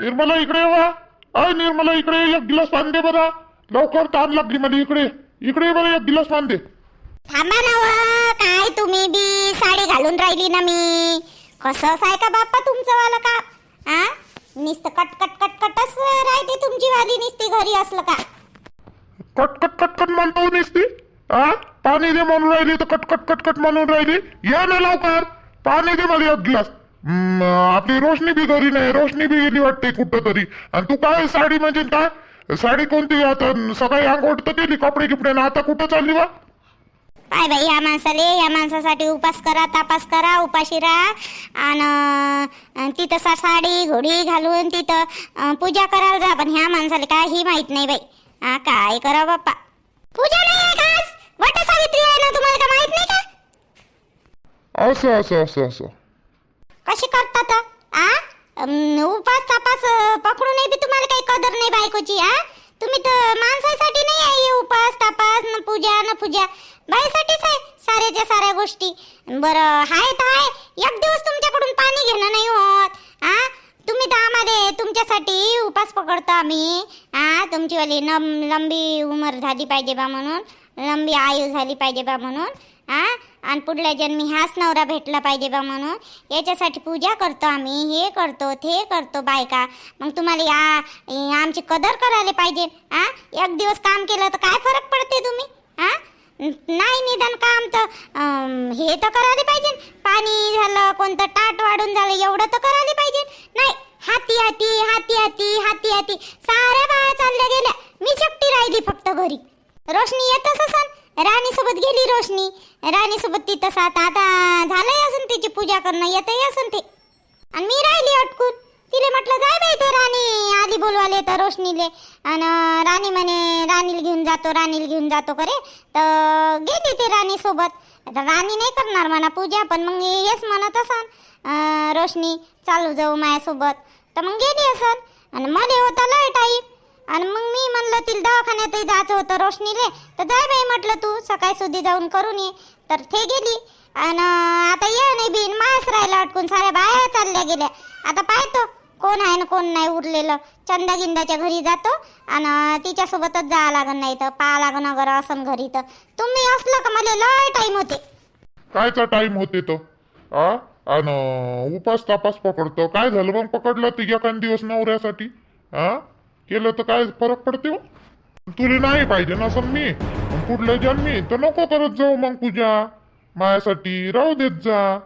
निर्मला इकडे वा अय निर्मला इकडे एक गिलास पाणी दे बरा. लवकर ताण लागली मला इकडे. इकडे बरं एक गिलास पाणी दे. थांबा ना व, काय तुम्ही बी साडी घालून राहिली ना मी. कसं आहे का बाप्पा तुमचं वालं का? हा नुसतं कट कट कट कटच राहते तुमची वाली नुसती घरी असलं का? कट कट कट कट म्हणतो नुसती. हा पाणी दे म्हणून राहिली तर कट कट कट कट म्हणून राहिली. या ना लवकर. पाणी दे मला एक गिलास. आपली रोशनी बी घरी नाही रोशनी बी गेली वाटते कुठं तरी आणि तू काय साडी म्हणजे काय साडी कोणती? आता सकाळी आंघोळ तर केली कपडे गिपडे ना आता कुठं चालली बा? काय बाई या माणसाले या माणसासाठी उपास करा तापास करा उपाशी राहा. आणि तिथं सा साडी घोडी घालून तिथं पूजा करायला जा. पण ह्या माणसाला काही माहीत नाही बाई. हा काय करा बाप्पा. पूजा नाही आहे का? वट सावित्री आहे ना तुम्हाला का माहीत नाही का? असं असं असं असं. कशी करतात आ? उपास तपास पकडून पकडूनही बी तुम्हाला काही कदर नाही बायकोची आ? तुम्ही तर माणसासाठी नाही आहे हे उपास तपास न पूजा न पूजा. बाईसाठीच आहे साऱ्याच्या साऱ्या गोष्टी. बरं हाय तर आहे. एक दिवस तुमच्याकडून पाणी घेणं नाही होत आ? तुम्ही तर आम्हाला तुमच्यासाठी उपास पकडतो आम्ही. आ तुमचीवाली नम लंबी उमर झाली पाहिजे बा म्हणून. लंबी आयु झाली पाहिजे बा म्हणून आ? आणि पुढल्या जन्मी ह्याच नवरा भेटला पाहिजे बा म्हणून. याच्यासाठी पूजा करतो आम्ही हे करतो ते करतो बायका. मग तुम्हाला या आमची कदर करायला पाहिजे आ? एक दिवस काम केलं तर काय फरक पडते तुम्ही आ? नाही निदान काम तर हे तर करायला पाहिजे. पाणी झालं कोणतं टाट वाढून झालं एवढं तर करायला पाहिजे. नाही हाती हाती हाती हाती हाती हाती. साऱ्या बाया चालल्या गेल्या. मी एकटी राहिली फक्त घरी. रोशनी येतच असन राणी सोबत गेली रोशनी. राणी सोबत ती तसा आता झालंय असन तिची पूजा करणं. येतही असन ते. आणि मी राहिली अटकून. तिले म्हटलं जाय बाई ते राणी. आली बोलवाले तर रोशनीले. आणि राणी म्हणे राणीला घेऊन जातो राणीला घेऊन जातो करे. तर गेली ते राणी सोबत आता राणी नाही करणार म्हणा पूजा पण मग येस म्हणत असन. रोशनी चालू जाऊ माझ्यासोबत तर मग गेली असन. आणि मध्ये होता लय टाईम. आणि मग मी म्हणलं तिला दवाखान्यातही जायचं होतं रोशनीले. तर जाय बाई म्हटलं तू सकाळी सुधी जाऊन करून ये. तर ते गेली. आणि आता ये नाही बिन मास राहिला अटकून. साऱ्या बाया चालल्या गेल्या. आता पाहतो कोण आहे ना कोण नाही उरलेलं. चंदा गिंदाच्या घरी जातो आणि तिच्यासोबतच जावं लागन नाही तर पाहा लागन अगर असन घरी तर. तुम्ही असलं का मला लय टाईम होते. कायचा टाइम होते तो? आ? आणि उपास तापास पकडतो. काय झालं मग पकडलं तिघ्या कान दिवस नवऱ्यासाठी? हा केलं तर काय फरक पडते हो? तुला नाही पाहिजे ना असं मी पुढल्या जन्मी? तर नको करत जाऊ मग पूजा. माझ्यासाठी राहू देत जा.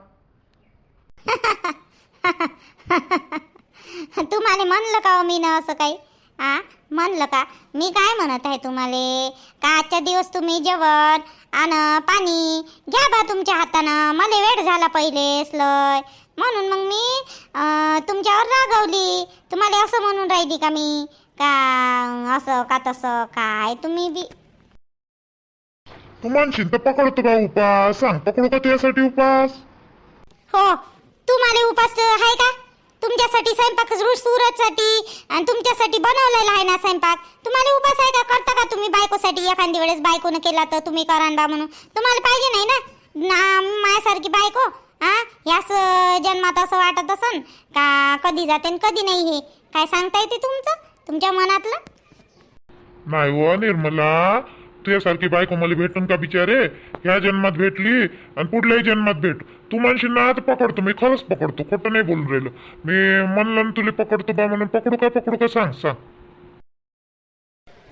तुम्हाला म्हणलं का हो मी ना असं काही? आ? म्हणलं का? मी काय म्हणत आहे तुम्हाला? का आजच्या दिवस तुम्ही जेवण आण पाणी घ्या बा तुमच्या हातानं. मला वेळ झाला पहिलेच लय. म्हणून मग मी अं, तुमच्यावर रागवली. तुम्हाला असं म्हणून राहिली का मी? का असं का तसं काय? तुम्ही बी तू म्हणशील तर पकडतो का उपास. सांग पकडू का तुझ्यासाठी उपास? हो तुम्हाला उपास आहे का? तुमच्यासाठी स्वयंपाक सूरजसाठी आणि तुमच्यासाठी बनवलेला आहे ना स्वयंपाक. तुम्हाला उपास आहे का? करता का तुम्ही बायकोसाठी? एखादी वेळेस बायकोनं केला तर तुम्ही करान बा म्हणून. तुम्हाला पाहिजे नाही ना? ना माझ्यासारखी बायको हा ह्याच जन्मात असं वाटत असन? का कधी जाते आणि कधी नाही हे? काय सांगता येते तुमचं? तुमच्या मनातलं? नाही व निर्मला. तुझ्यासारखी बायको मला भेटून का बिचारे? ह्या जन्मात भेटली आणि पुढल्याही जन्मात भेट. तू म्हणशील ना आता पकडतो मी खरंच पकडतो खोटं नाही बोलून राहिलो. मी म्हणलं ना तुला पकडतो बा म्हणून पकडू का पकडू का सांग सांग.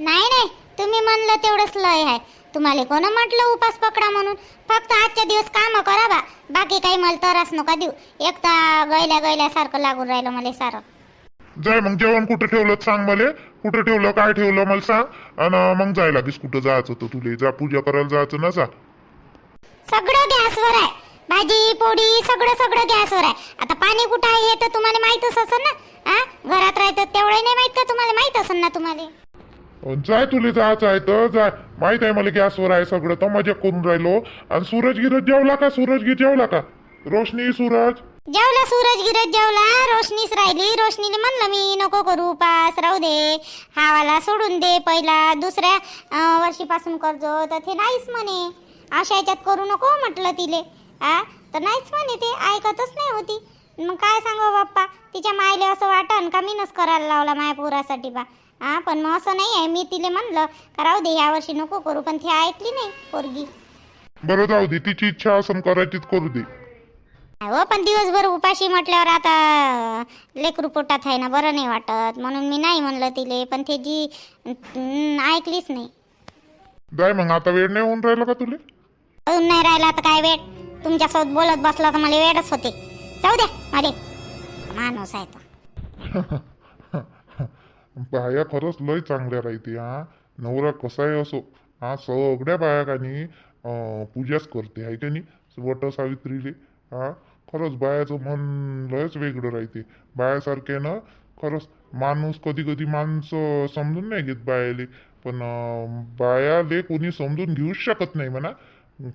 नाही नाही तुम्ही म्हणलं तेवढंच लय आहे. तुम्हाला कोण म्हटलं उपास पकडा म्हणून? फक्त आजच्या दिवस काम करा बा. बाकी काही मला त्रास नका देऊ. एक तर गैल्या गैल्यासारखं लागून राहिलं मला सारं. जाय मग जेवण कुठं ठेवलं सांग मला. कुठं ठेवलं काय ठेवलं मला सांग. आणि मग जाय लागेल कुठं जायचं होतं तुला. जा पूजा करायला जायचं ना जा. सगळं गॅसवर आहे. भाजी पोळी सगळं सगळं गॅसवर आहे. आता पाणी कुठं आहे हे तर तुम्हाला माहीतच असेल ना? हा घरात राहतं तेवढं नाही माहीत का तुम्हाला? माहीत असेल ना तुम्हाला? अन जाय तुला जायचं आहे तर जाय. माहीत आहे मला गॅसवर आहे सगळं तर मजा करून राहिलो. आणि सूरज गिरज जेवला का? सूरज गिर जेवला का? रोशनी सूरज? जेवला सूरज गिरज जेवला रोशनीच राहिली. रोशनीने म्हणलं मी नको करू उपास राहू दे. हावाला सोडून दे पहिला. दुसऱ्या वर्षीपासून करजो तर ते नाहीच म्हणे. अशा याच्यात करू नको म्हटलं तिले. आ? तर नाहीच म्हणे ते. ऐकतच नाही होती. मग काय सांगू बाप्पा? तिच्या मायले असं वाटन का मीनच करायला लावला माया पोरासाठी बा? हा पण मग असं नाही आहे. मी तिले म्हणलं का राहू दे ह्या वर्षी नको करू पण ती ऐकली नाही पोरगी. बरं जाऊ दे. तिची इच्छा असं करायचीच करू दे. हो पण दिवसभर उपाशी म्हटल्यावर आता लेकरू पोटात आहे ना बरं नाही वाटत. म्हणून मी नाही म्हणलं तिले पण ते जी ऐकलीच नाही. जाय मग आता वेळ नाही होऊन राहिला का तुले? अजून नाही राहिला तर काय वेळ? तुमच्यासोबत बोलत बसला तर मला वेळच होते. जाऊ द्या अरे माणूस आहे तो. बाया खरंच लय चांगल्या राहते हा. नवरा कसाही असो. हा सगळ्या अं, पूजाच करते आहे का नाही? वट सावित्रीले हा. खरंच बायाचं मन लयच वेगळं राहते. बायासारखे ना खरंच माणूस कधी कधी माणसं समजून नाही घेत बायाले. पण बायाले कोणी समजून घेऊच शकत नाही म्हणा.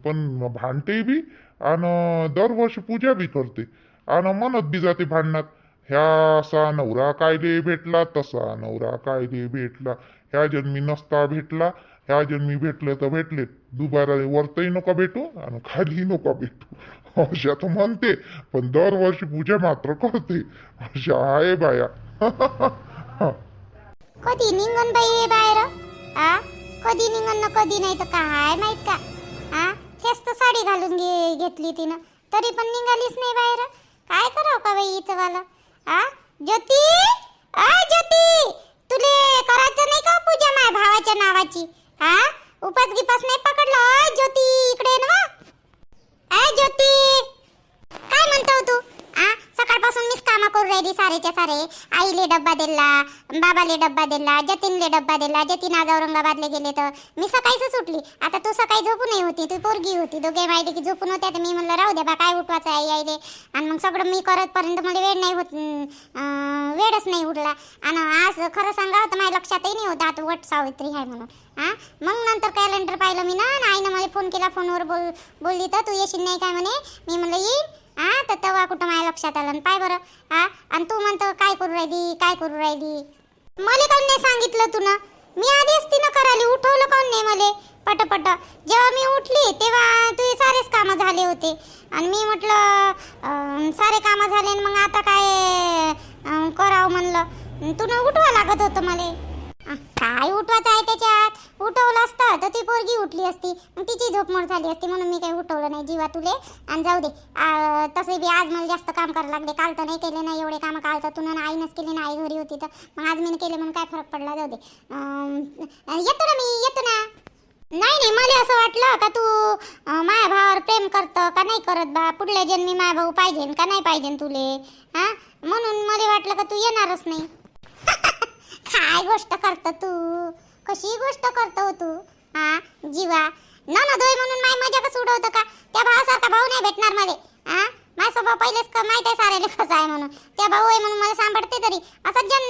पण भांडते बी आणि दरवर्षी पूजा बी करते. आणि म्हणत बी जाते भांडणात ह्या असा नवरा कायले भेटला तसा नवरा कायले भेटला. ह्या जन्मी नसता भेटला ह्या जन्मी भेटले तर भेटले दुबारा वरतही नका भेटू आणि खाली नका भेटू. अशा तर म्हणते पण दरवर्षी पूजा मात्र करते. अशा आहे बाया. कधी निघन बाई हे बाहेर? आ? कधी निघन ना कधी नाही तर काय माहीत का? आ? तेच तर साडी घालून घे घेतली तिनं. तरी पण निघालीच नाही बाहेर. काय करावं का बाई इथं वाला आ? ज्योती? आ ज्योती? तुले करायचं नाही का पूजा माय भावाच्या नावाची? आ? उपास गिपास नाही पकडलं? ज्योती इकडे ना. काय म्हणतो तू? आ? सकाळपासून मीच कामं करू राहिली सारेच्या सारे. आईले डब्बा दिला बाबाले डब्बा दिला जतीनले डब्बा दिला जतीन आज औरंगाबादले गेले तर. मी सकाळीच सुटली आता तू सकाळी झोपूनही होती तू पोरगी होती दोघे माहिती की झोपून होत्या तर मी म्हणलं राहू दे बा काय उठवायचं आई आईले. आणि मग सगळं मी करतपर्यंत मला वेळ नाही होत वेळच नाही उठला आणि आज खरं सांगा तर माझ्या लक्षातही नाही होतं आता वट सावित्री आहे म्हणून. हां मग नंतर कॅलेंडर पाहिलं मी ना आईनं मला फोन केला फोनवर बोल बोलली तर तू येशील नाही काय म्हणे? मी म्हणलं येईन. हा तर तेव्हा कुठं माझ्या लक्षात आलं पाय बरं. हा आणि तू म्हणतो काय करू राहिली? काय करू राहिली? मला काऊन नाही सांगितलं तू ना मी आधीच तिनं करायला उठवलं काऊन नाही मला? पटपट. जेव्हा मी उठली तेव्हा तुझे सारेच कामं झाले होते. आणि मी म्हटलं सारे कामं झाले आणि मग आता काय करावं म्हणलं? तुला उठवा लागत होतं मला. काय उठवायचं आहे त्याच्यात? उठवलं असतं तर ती पोरगी उठली असती. मग तिची झोपमोड झाली असती म्हणून मी काही उठवलं नाही. जीवा तुले. आणि जाऊ दे. तसे बी आज मला जास्त काम करायला लागले. काल तर नाही केले नाही एवढे कामं. काल तर तुला आईनंच केले ना आई घरी होती. तर मग आज मी केले म्हणून काय फरक पडला? जाऊ दे. येतो ना मी येतो ना. नाही नाही मला असं वाटलं का तू माया भावावर प्रेम करतं का नाही करत बा? पुढल्या जन्मी माया भाऊ पाहिजे का नाही पाहिजे तुले? हा? म्हणून मला वाटलं का तू येणारच नाही. काय गोष्ट करतो तू? कशी गोष्ट करतो हो तू? हा? जीवा. ननदोय म्हणून माय मजा कसं उडवतो का? त्या भावासारखा भाऊ नाही भेटणार मला. हा? माझा स्वभाव पहिलेच माहीत आहे साऱ्याला कसा आहे म्हणून. त्या भाऊ आहे म्हणून मला सांभाळते तरी. असा जन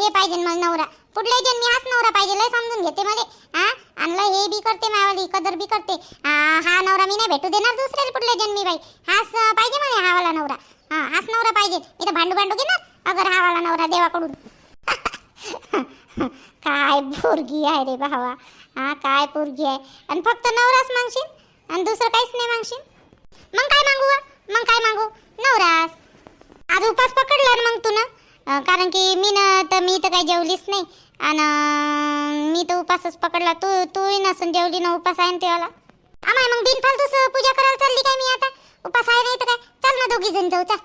हे पाहिजे मला नवरा. पुढल्या जन्मी हाच नवरा पाहिजे लय समजून घेते मला. हा? आणि हे बी करते मावाली कदर बी करते. हा हा नवरा मी नाही भेटू देणार दुसऱ्याला पुढल्या जन्मी बाई. हाच पाहिजे मला हा वाला नवरा. हा हाच नवरा पाहिजे. मी तर भांडू भांडू घेणार? अगर हा वाला नवरा देवाकडून. काय पोरगी आहे रे भावा. हा काय पोरगी आहे? आणि फक्त नवराच मागशील? आणि दुसरं काहीच नाही मागशील? मग काय मागू मग काय मागू? नवरास. आज उपास पकडला मग तू ना कारण की मी ना तर मी तर काही जेवलीच नाही. आणि मी तर उपासच पकडला. तू तूही नसून जेवली ना उपास आहे ना तेव्हाला आम्हाला मग बिनफालतूच पूजा करायला चालली काय मी आता? उपास आहे नाही तर काय? चल ना दोघी जण जाऊ चल.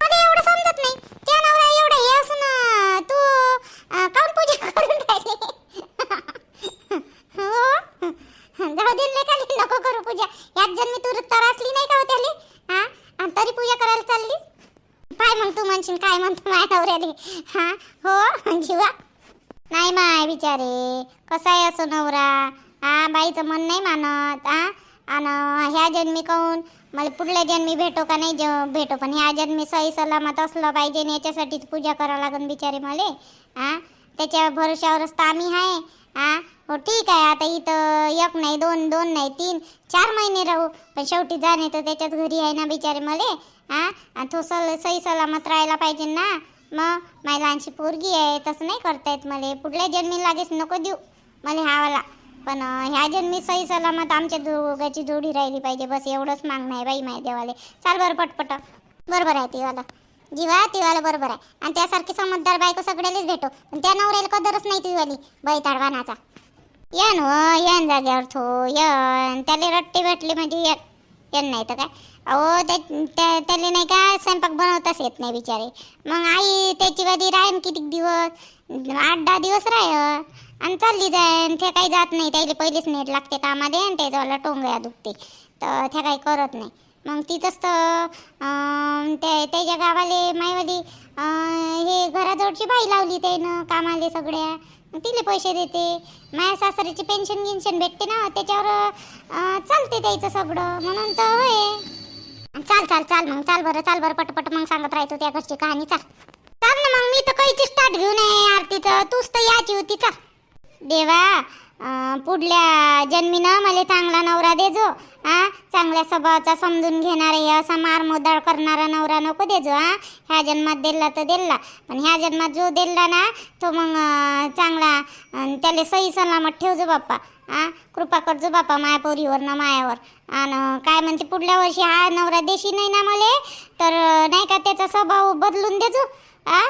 एवढं समजत नाही. त्या नवरा एवढं हे असून अं, तू अं, काऊन पूजा करून राहिली हो जाऊ दे लेखाली नको करू पूजा यात जन्मी तू त्रासली नाही का हो त्याले हा आणि तरी पूजा करायला चालली काय मग तू म्हणशील काय म्हणतो माझ्या नवऱ्याले हा हो जीवा नाही माय बिचारे कसा आहे असो नवरा हा बाईचं मन नाही मानत हा आणि ह्या जन्मी काहून मला पुढल्या जन्मी भेटो का नाही भेटो. पण ह्या जन्मी सही सलामत असलं पाहिजे आणि याच्यासाठीच पूजा करावं लागन बिचारे मले. हा त्याच्या भरोश्यावरच तर आम्ही आहे हा हो ठीक आहे. आता इथं एक नाही दोन दोन नाही तीन चार महिने राहू. पण शेवटी जाणे तर त्याच्याच घरी आहे ना बिचारे मले. हा आणि तो सल सही सलामत राहायला पाहिजे ना. मग माझी लहानशी पोरगी आहे तसं नाही करता येत मला. पुढल्या जन्मी लागेच नको देऊ. मला हावाला. पण ह्या जन्मी सही सलामत आमच्या दोघाची जोडी राहिली पाहिजे. बस एवढंच मागणं आहे बाई माझ्या देवाले. चाल बरं पटपट. बरोबर आहे तिवाला. जीवा तिवाला बरोबर आहे. आणि त्यासारखी समजदार बायको सगळ्यालाच भेटो. पण त्या नवऱ्याला कदरच नाही तिवाली. बैताडवानाचा येन हो येन जाग्यावर थो येन. त्याला रट्टे भेटले म्हणजे येन. येन नाही तर काय? अहो त्या त्या- त्याला नाही का स्वयंपाक बनवताच येत नाही बिचारे. मग आई त्याची वादी राहीन किती दिवस? आठ दहा दिवस राह आणि चालली जाय ते काही जात नाही. त्याला पहिलेच नेट लागते कामाले आणि त्याच्यावाला टोंगळ्या दुखते. तर त्या काही करत नाही. मग तिथंच तर त्या त्याच्या गावाले मायवाली हे घराजवळची बाई लावली त्यानं कामाले सगळ्या. मग तिले पैसे देते. माझ्या सासऱ्याची पेन्शन गिन्शन भेटते ना त्याच्यावर चालते त्याचं सगळं. म्हणून तर होय. चाल चाल चाल मग. चाल बरं चाल बरं. पटपट मग सांगत राहतो त्या घरची कहाणी. चाल. चाल ना मग. मी तर काहीची स्टार्ट घेऊन आहे आरतीचं तूच. तर याची होती. चाल. देवा पुढल्या जन्मीनं मला चांगला नवरा देजो हा? चांगल्या स्वभावाचा समजून घेणारे हे असा मारमोदाळ करणारा नवरा नको देजो हा? ह्या जन्मात दिला तर दिला पण ह्या जन्मात जो दिला ना तो मग चांगला त्याला सही सलामत ठेवजो बाप्पा हा? कृपा करजो बाप्पा माया पोरीवर ना मायावर. आणि काय म्हणते पुढल्या वर्षी हा नवरा देशी नाही ना मले तर नाही का त्याचा स्वभाव बदलून देजो हा?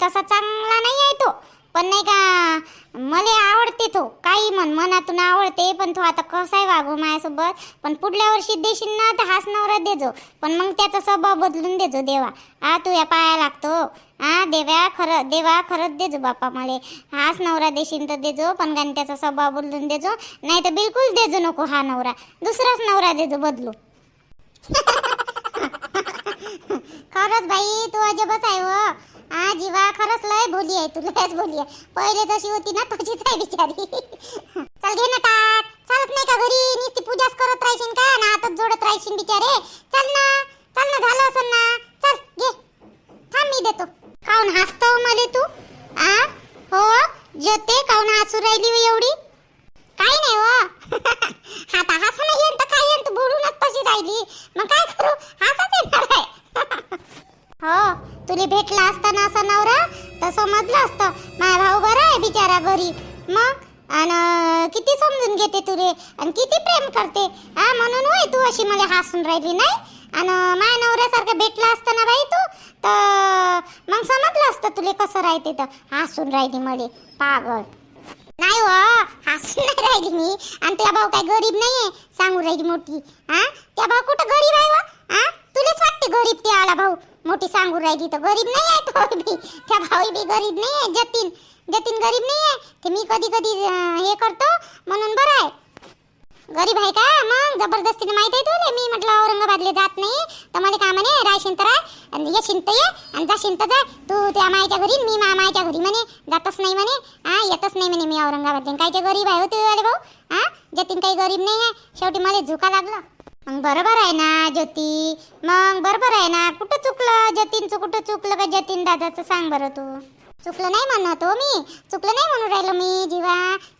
तसा चांगला नाही आहे तो. पण नाही का मला आवडते तो काही म्हण मनातून आवडते पण तो आता कसाही वागू माझ्यासोबत पण पुढल्या वर्षी देशील ना तर हाच नवरा देजो. पण मग त्याचा स्वभाव बदलून देजो देवा. आ तू या पाया लागतो. हा देव्या खरं देवा खरंच देजो बापा मला. हाच नवरा देशील तर देजो पण गाणी त्याचा स्वभाव बदलून देजो. नाही तर बिलकुल देजो नको हा नवरा. दुसराच नवरा देजो बदलू. खरंच बाई तू अजबच आहे व हा जीवा खरंच लय भोली आहे तू लयच भोली आहे. पहिले जशी होती ना तशीच आहे बिचारी. चल घे ना टाक. चालत नाही का घरी? नुसती पूजाच करत राहशील का? ना हातच जोडत राहशील बिचारे. चल ना चल ना झालं असं ना. चल घे. थांब मी देतो. काऊन हसतो मले तू? आ? हो जोते काऊन हसू राहिली एवढी? काही नाही वा. आता हसून नाही येत तर काय येत? बोलूनच तशी राहिली. मग काय करू? हसत येणार आहे. हो तुला भेटला असता ना असा नवरा? तर समजलं असतं. माझा भाऊ बरा आहे बिचारा घरी. मग? आणि किती समजून घेते तुले? आणि किती प्रेम करते? हा म्हणून होय तू अशी मला हसून राहिली नाही? आणि माझ्या नवऱ्यासारखं भेटला असतं ना बाई तू? तर मग समजलं असतं तुले कसं राहते तर. हसून राहिली मले. पागल. नाही हो हसून नाही राहिली मी. आणि त्या भाऊ काय गरीब नाहीये सांगू राहिली मोठी. हा? त्या भाऊ कुठं गरीब आहे वा हा? तुलाच वाटते गरीब ते आला भाऊ. मोठी सांगून राहिली तर गरीब नाही आहे तो बी. त्या भाऊ बी गरीब नाही आहे जतीन. जतीन गरीब नाही आहे. ते मी कधी कधी हे करतो म्हणून बरं आहे. गरीब आहे का? मग जबरदस्तीने माहीत आहे तुला? मी म्हटलं औरंगाबादले जात नाही. तर मला का म्हणे रायशीन राय आणि येशीन तर ये. आणि जा शिंत जाय तू त्या मायच्या घरी मी मामायच्या घरी म्हणे. जातच नाही म्हणे. हा येतच नाही म्हणे मी औरंगाबादले. कायचे गरीब आहे होते अरे भाऊ? हा? जतीन काही गरीब नाही आहे. शेवटी मला झुका लागलं. मग बरोबर आहे ना ज्योती. मग बरोबर आहे ना कुठं चुकलं? जतीनचं कुठं चुकलं का जतीन दादाचं सांग बरं तू. चुकलं नाही म्हणत हो मी. चुकलं नाही म्हणून राहिलो मी जीवा.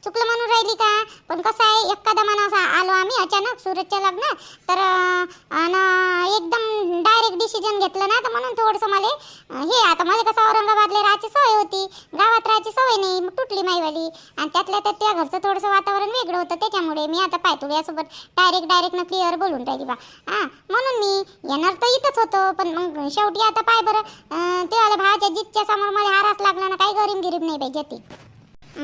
चुकलं म्हणून राहिली का? पण कसं आहे एखादा मना असा आलो आम्ही अचानक सूरजच्या लग्नात तर आणि एकदम डायरेक्ट डिसिजन घेतलं ना तर म्हणून थोडंसं मला हे आता मला कसं औरंगाबादला राहायची सवय होती. गावात राहायची सवय नाही मग तुटली माईवाली. आणि त्यातल्या त्यात त्या घरचं थोडंसं वातावरण वेगळं होतं त्याच्यामुळे मी आता पायतुळ्यासोबत डायरेक्ट डायरेक्ट न क्लिअर बोलून राहिली बा. हां म्हणून मी येणार तर इथंच होतो पण मग शेवटी आता पाय बरं ते आलं भावाच्या जितच्या समोर मला हारास लागला ना काही गरीब गिरीब नाही पाहिजे ती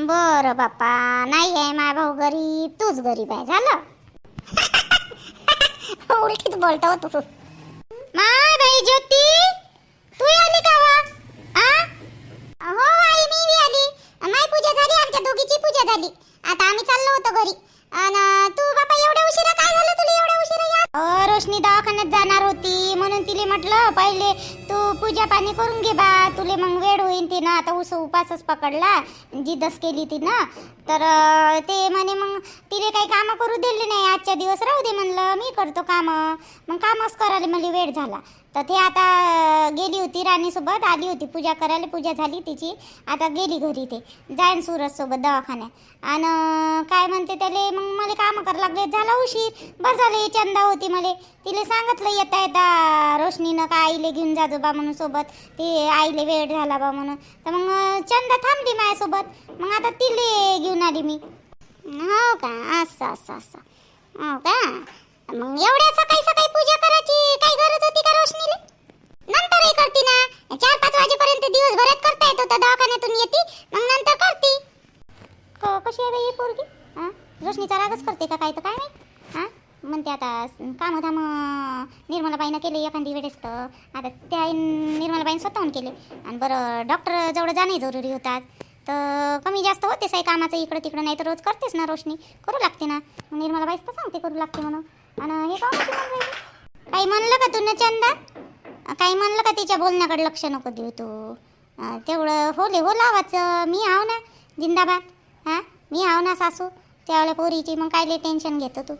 बरं बाप्पा नाही आहे माय भाऊ गरीब तूच गरीब आहे झालं? उलटीच बोलतो हो तू. माय बाई ज्योती तू आली का हो आई मी बी आली. माय पूजा झाली आमच्या दोघीची पूजा झाली. आता आम्ही चाललो होतो घरी. आणि तू बापा एवढ्या उशिरा काय झालं तुला? एवढ्या उशिरा या? रोशनी दवाखान्यात जाणार होती म्हणून तिले म्हटलं पहिले तू पूजा पाणी करून घे बा. तुले मग वेळ होईन तिनं. आता उस उपासच पकडला. जिदस केली तिनं. तर ते म्हणे मग तिने काही कामं करू दिले नाही. आजच्या दिवस राहू दे म्हणलं. मी करतो कामं. मग कामच करायला मला वेळ झाला. तर ते आता गेली होती राणीसोबत. आली होती पूजा करायला. पूजा झाली तिची. आता गेली घरी ते. जाईन सूरजसोबत दवाखान्यात. आणि काय म्हणते त्याले? मग मला कामं करायला लागले. झाला उशीर. बस झाले. चंदा होती मला. तिला सांगितलं येता येता रोशनीनं का आईले घेऊन जाजो बा म्हणून सोबत. ती आईले वेळ झाला बा म्हणून. तर मग चंदा थांबली माझ्यासोबत. मग आता तिले घेऊन आली मी. हो का? असं असं असं. हो का? मग एवढ्या सकाळी सकाळी पूजा करायची काही गरज होती का रोशनीले? नंतरही करते ना. चार पाच वाजेपर्यंत दिवसभरात करता येतो त्या दवाखान्यातून येते मग नंतर करते. हो, कशी आहे बाई ही पोरगी? रोशनीचा रागच करते का काय? तर काय नाही. हा? म्हणते आता कामं धाम निर्मलाबाईनं केले एखादी वेळेस तर. आता त्या निर्मलाबाईनं स्वतःहून केले. आणि बरं डॉक्टर जवळ जाणे जरुरी होतात तर कमी जास्त होतेच आहे कामाचं इकडं तिकडं नाही तर रोज करतेच ना रोशनी. करू लागते ना. मग निर्मलाबाईच तर सांगते करू लागते म्हणून. आणि हे का काही म्हणलं का तू न चंदा काही म्हणलं का तिच्या बोलण्याकडे लक्ष नको देऊ तू? तेवढं होले हो लावाचं मी आहो ना जिंदाबाद. हां मी आहो ना सासू. त्यावेळेला पोरीची मग काय टेन्शन घेतो तू.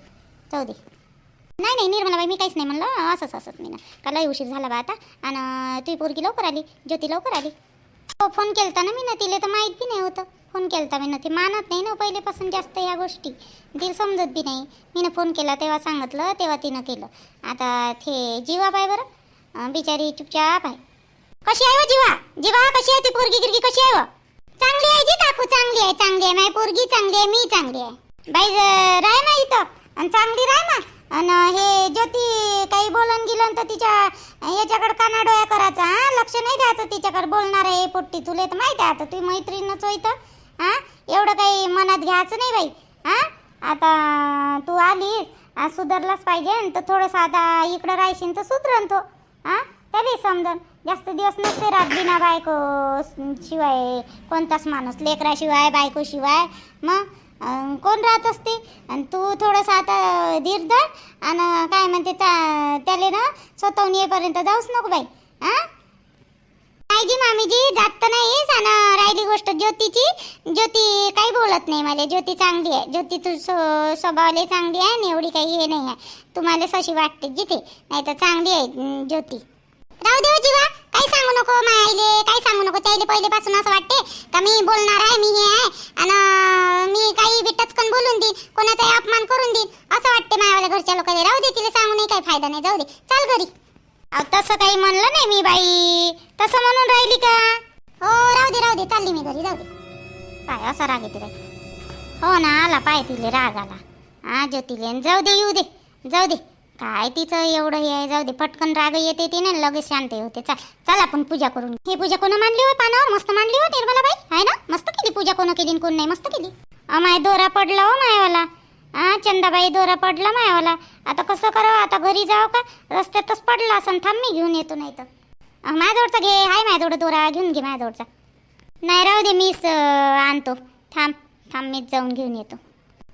जाऊ दे नाही नाही निर्मलाबाई मी काहीच नाही म्हणलं. असंच असंच मी ना. का लय उशीर झाला बा आता. आणि तुझी पोरगी लवकर आली. ज्योती लवकर आली. हो फोन केलता ना मी ना तिला तर माहीत बी नाही होतं. फोन केलता मी ना ती मानत नाही ना पहिलेपासून जास्त या गोष्टी. तिला समजत बी नाही. मी फोन केला तेव्हा सांगितलं तेव्हा तिनं केलं. आता ते जीवा बाय बरं. बिचारी चुपचाप आहे. कशी आहे व जीवा? जीवा कशी आहे ती पोरगी गिरगी? कशी आहे व चांगली आहे जी काकू चांगली आहे चांगली आहे. माझी पोरगी चांगली आहे मी चांगली आहे. बाई राय राह ना इथं. आणि चांगली राह ना. आणि हे ज्योती काही बोलून गेलं तर तिच्या याच्याकडे काना डोळ्या करायचा हा? लक्ष नाही द्यायचं तिच्याकडे बोलणार आहे पोट्टी तुले तर माहिती आहे आता तुझी मैत्रीणच होई तर हा? एवढं काही मनात घ्यायचं नाही बाई हा? आता तू आलीस आज सुधारलाच पाहिजे आणि तर थोडंसं आता इकडं राहशील तर सुधरन तो हां? त्याला समजन. जास्त दिवस नसते रात बिना बायको शिवाय कोणताच माणूस लेकराशिवाय बायकोशिवाय मग कोण राहत असते? आणि तू थोडंसं आता धीर धर. आणि काय म्हणते त्या त्याला ना स्वतःहून येईपर्यंत जाऊच नको बाई. हा? नाही जी मामीजी जात तर नाहीस. आणि राहिली गोष्ट ज्योतीची. ज्योती काही बोलत नाही मला. ज्योती चांगली आहे. ज्योती तू स्व- स्वभावाला चांगली आहे. आणि एवढी काही हे नाही आहे. तुम्हाला सशी वाटते जिथे. नाही तर चांगली आहे ज्योती. राहू देऊ जीवा. काही सांगू नको मायले काही सांगू नको. त्याला पहिलेपासून असं वाटते का मी बोलणार आहे मी हे आहे. आणि मी काही बी टचकन बोलून देईन कोणाचाही अपमान करून देईन. असं वाटते मायावाल्या घरच्या लोकांना राहू दे तिला सांगूनही काही फायदा नाही. जाऊ दे. चाल घरी. अहो तसं काही म्हणलं नाही मी बाई. तसं म्हणून राहिली का? हो राहू दे राहू दे. चालली मी घरी. जाऊ दे. काय असा राग येते बाई. हो ना आला पाय तिले राग आला हा ज्योतिले. जाऊ दे येऊ दे. जाऊ दे. काय तिचं एवढं हे आहे जाऊ दे पटकन राग येते ती ना लगेच शांत होते. चल चल आपण पूजा करून ही पूजा कोण मांडली हो पानावर मस्त मांडली हो निर्मला बाई आहे ना? मस्त केली पूजा कोण केली कोण नाही मस्त केली. माय दोरा पडला हो मायवाला. हा चंदाबाई दोरा पडला मायवाला. आता कसं करावं आता घरी जावं का? रस्त्यातच पडला असं थांब मी घेऊन येतो नाही तर अं, माझ्याजवळचा घे हाय माझ्याजवळ दोरा घेऊन घे माझ्याजवळचा. नाही राहू दे मीच अं, आणतो. थांब थांब मीच जाऊन घेऊन येतो.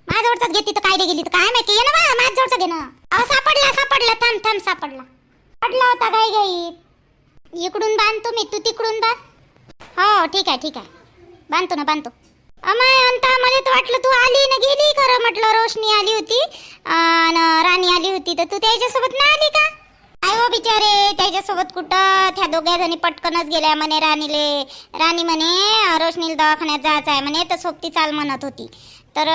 माझ्याजवळचाच घेतली तर काय गेली तर काय माहिती? ये ना बा माझ्याजवळचा घे ना अहो सापडला सापडला थांब थांब सापडला. पडला होता काय गाई इकडून बांधतो मी तू तिकडून बांध. हो ठीक आहे ठीक आहे. बांधतो ना बांधतो. अमाय अंता मला तर वाटलं तू आली ना गेली खरं म्हटलं रोशनी आली होती. आणि राणी आली होती तर तू त्याच्यासोबत नाही आली का? काय हो बिचारे त्याच्यासोबत कुठं? त्या दोघ्या जणी पटकनच गेल्या म्हणे राणीले. राणी म्हणे रोशनीला दवाखान्यात जायचं आहे म्हणे तर सोबती चाल म्हणत होती. तर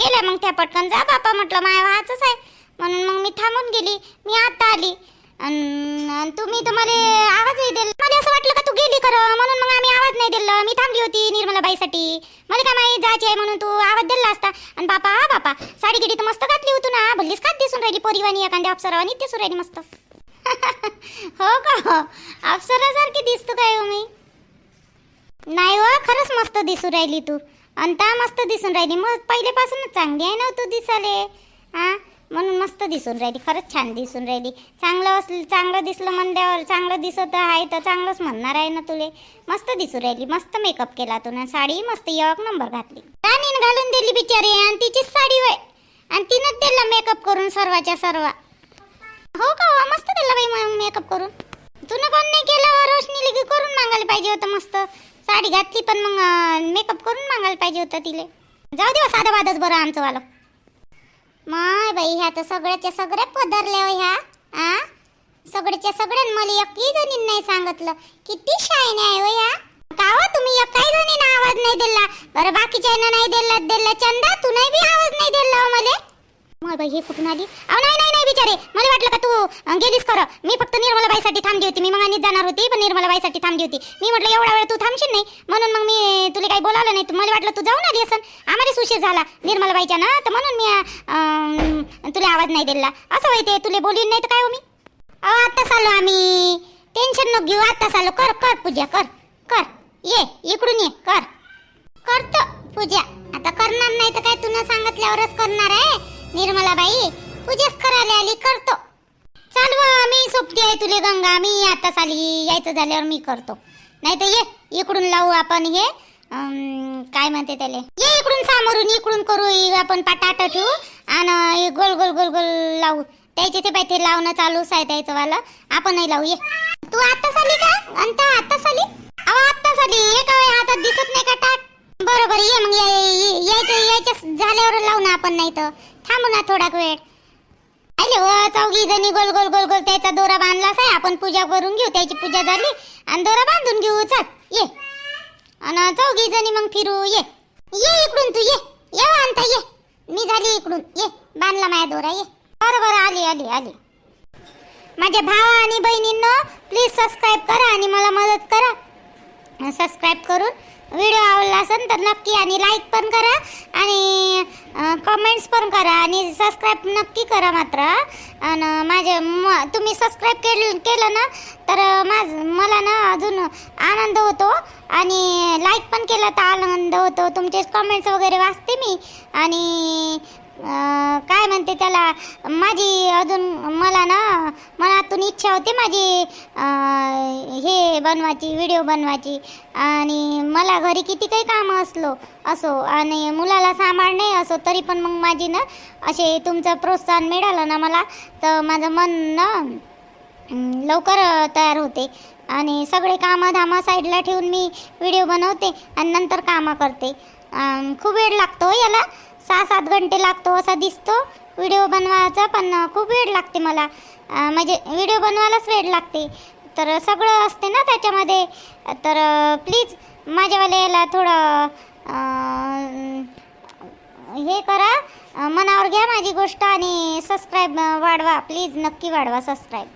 गेल्या मग त्या पटकन. जा बापा म्हटलं माय व्हायचंच आहे. म्हणून मग मी थांबून गेली. मी आता आली. आणि तुम्ही तर मला आवाजही दिला मला असं वाटलं का तू गेली खरं? म्हणून मग आम्ही आवाज नाही दिला. मी थांबली होती निर्मलाबाईसाठी. मला काय माहीत जायची आहे म्हणून तू आवाज दिला असता. आणि बापा हा बापा साडी गिडी तर मस्त घातली होती ना. भल्लीच का दिसून राहिली पोरीवानी एखाद्या अप्सरावानी दिसून राहिली मस्त. हो का हो? अप्सरासारखी दिसतो काय हो मी? नाही हो खरंच मस्त दिसून राहिली तू. अंता मस्त दिसून राहिली. मग पहिलेपासूनच चांगली आहे ना तू दिसाले हा म्हणून मस्त दिसून राहिली. खरंच छान दिसून राहिली. चांगलं असलं चांगलं दिसलं म्हणल्यावर चांगलं दिसत आहे तर चांगलंच म्हणणार आहे ना तुले? मस्त दिसून राहिली. मस्त मेकअप केला तू ना. साडी मस्त एक नंबर घातली. राणीनं घालून दिली बिचारी आणि तिचीच साडी वय आणि तिनंच दिला मेकअप करून सर्वाच्या सर्व. हो का हो, मस्त दिला बाई मेकअप करून. तुला कोण नाही केलं हो, रोशनी लगी करून मागायला पाहिजे होतं मस्त. साडी घातली पण मग मेकअप करून मागायला पाहिजे होतं तिले. जाऊ दे हो, साधा वादच बरं आमचं वालं. माय बाई ह्या तर सगळ्याच्या सगळ्या पदरल्या हो ह्या आ? सगळ्याच्या सगळ्यां मला एकही जणी नाही सांगितलं. किती शायने आहे हो ह्या. का हो तुम्ही एकाही जणीनं आवाज नाही दिला? बरं बाकीच्या नाही दिला दिला चंदा तू नाही बी आवाज नाही दिला हो मला. मग बाई हे कुठून आली? अहो नाही नाही नाही बिचारे. मला वाटलं का तू अं, गेलीस खरं. मी फक्त निर्मलाबाईसाठी थांबली होती. मी मग आणि जाणार होती पण निर्मलाबाईसाठी थांबली होती. मी म्हटलं एवढा वेळ तू थांबशील नाही? म्हणून मग मी तुला काही बोलावलं नाही. मला वाटलं तू जाऊन आली असन. आम्हाला उशीर झाला निर्मलाबाईच्या ना? तर म्हणून मी अं, तुला आवाज नाही दिला. असं होय ते तुला बोलून नाही तर काय हो मी? अहो आत्ताच आलो आम्ही. टेन्शन नको घेऊ आत्ताच आलो कर कर पूजा कर. कर. ये इकडून ये कर. करतो पूजा. आता करणार नाही तर काय? तुला सांगितल्यावरच करणार आहे. निर्मलाबाई पूजेच करायला आली करतो. चाल मी सोपती आहे तुले गंगा मी आताच आली यायचं झाल्यावर मी करतो. नाही तर ये इकडून लावू आपण हे अं, काय म्हणते त्याले? ये इकडून सामोरून इकडून करू आपण पाटाट ठेवू आणि गोल गोल गोल गोल लावू. त्याचे ते पाहिजे ते लावणं चालूच आहे त्याचं वाला नाही लावू ये. तू आता आली का? अंता आताच आली? अहो आत्ताच आली. हे हातात दिसत नाही का टाट बरोबर ये मग या- यायचं यायच्या झाल्यावर लावू ना आपण नाही तर थांबू ना थोडा वेळ. आले व चौघी जणी गोल गोल गोल गोल त्याचा दोरा बांधलाच आहे. आपण पूजा करून घेऊ त्याची पूजा झाली. आणि दोरा बांधून घेऊ चल ये. आणि चौघी जणी मग फिरू ये. ये इकडून तू ये. ये आणता ये. मी झाली इकडून ये. बांधला माझ्या दोरा ये. बरोबर आली आली आली. माझ्या भावा आणि बहिणींनो प्लीज सबस्क्राईब करा आणि मला मदत करा. सबस्क्राईब करून व्हिडिओ आवडला असेल तर नक्की आणि लाईक पण करा आणि कमेंट्स पण करा आणि सबस्क्राईब नक्की करा मात्र. आणि माझे म तुम्ही सबस्क्राईब केलं केलं ना तर माझ मला ना अजून आनंद होतो आणि लाईक पण केलं तर आनंद होतो. तुमचे कमेंट्स वगैरे वाचते मी आणि काय म्हणते त्याला? माझी अजून मला ना मनातून इच्छा होती माझी हे बनवायची व्हिडिओ बनवायची. आणि मला घरी किती काही कामं असलो असो आणि मुलाला सांभाळणे असो तरी पण मग माझी ना असे तुमचं प्रोत्साहन मिळालं ना मला तर माझं मन ना लवकर तयार होते. आणि सगळे कामं धामा साईडला ठेवून मी व्हिडिओ बनवते आणि नंतर कामं करते. खूप वेळ लागतो हो याला. सहा सात घंटे लागतो असा दिसतो. व्हिडिओ बनवायचा पण खूप वेळ लागते मला. म्हणजे व्हिडिओ बनवायलाच वेळ लागते. तर सगळं असते ना त्याच्यामध्ये. तर प्लीज माझ्यावाल्याला याला थोडं हे करा. मनावर घ्या माझी गोष्ट आणि सबस्क्राईब वाढवा. प्लीज नक्की वाढवा सबस्क्राईब